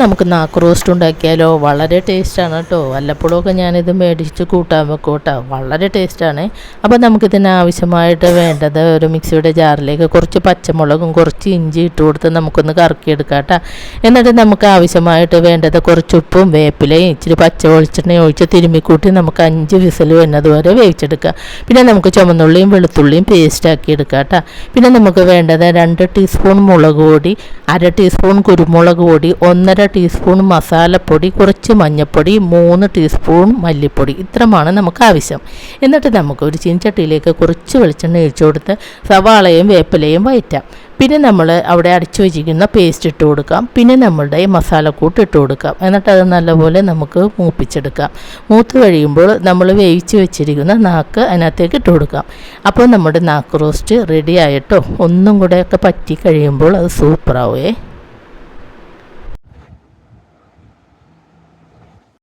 നമുക്ക് നാക്ക് റോസ്റ്റ് ഉണ്ടാക്കിയാലോ? വളരെ ടേസ്റ്റാണ് കേട്ടോ. വല്ലപ്പോഴൊക്കെ ഞാനിത് മേടിച്ച് കൂട്ടാൻ വെക്കും കേട്ടോ. വളരെ ടേസ്റ്റാണ് അപ്പോൾ നമുക്കിതിന് ആവശ്യമായിട്ട് വേണ്ടത് ഒരു മിക്സിയുടെ ജാറിലേക്ക് കുറച്ച് പച്ചമുളകും കുറച്ച് ഇഞ്ചി ഇട്ട് കൊടുത്ത് നമുക്കൊന്ന് കറക്കിയെടുക്കാം കേട്ടോ. എന്നിട്ട് നമുക്ക് ആവശ്യമായിട്ട് വേണ്ടത് കുറച്ച് ഉപ്പും വേപ്പിലയും ഇച്ചിരി പച്ച വെളിച്ചെണ്ണയും ഒഴിച്ച് തിരുമ്മിക്കൂട്ടി നമുക്ക് അഞ്ച് വിസിൽ വരുന്നത് വരെ വേവിച്ചെടുക്കാം. പിന്നെ നമുക്ക് ചുമന്നുള്ളിയും വെളുത്തുള്ളിയും പേസ്റ്റ് ആക്കി എടുക്കാം കേട്ടോ. പിന്നെ നമുക്ക് വേണ്ടത് രണ്ട് ടീസ്പൂൺ മുളക് പൊടി അര ടീസ്പൂൺ കുരുമുളക് പൊടി ഒന്നര ടീസ്പൂൺ മസാലപ്പൊടി കുറച്ച് മഞ്ഞൾപ്പൊടി മൂന്ന് ടീസ്പൂൺ മല്ലിപ്പൊടി. ഇത്രമാണ് നമുക്ക് ആവശ്യം. എന്നിട്ട് നമുക്ക് ഒരു ചീൻചട്ടിയിലേക്ക് കുറച്ച് വെളിച്ചെണ്ണ ഒഴിച്ചു കൊടുത്ത് സവാളയും വേപ്പിലയും വയറ്റാം. പിന്നെ നമ്മൾ അവിടെ അടിച്ചു വെച്ചിരിക്കുന്ന പേസ്റ്റ് ഇട്ട് കൊടുക്കാം. പിന്നെ നമ്മളുടെ മസാലക്കൂട്ട് ഇട്ട് കൊടുക്കാം. എന്നിട്ട് അത് നല്ലപോലെ നമുക്ക് മൂപ്പിച്ചെടുക്കാം. മൂത്ത് കഴിയുമ്പോൾ നമ്മൾ വേവിച്ച് വെച്ചിരിക്കുന്ന നാക്ക് അതിനകത്തേക്ക് ഇട്ട് കൊടുക്കാം. അപ്പോൾ നമ്മുടെ നാക്ക് റോസ്റ്റ് റെഡി ആയിട്ടോ? ഒന്നും കൂടെയൊക്കെ പറ്റി കഴിയുമ്പോൾ അത് സൂപ്പറാവേ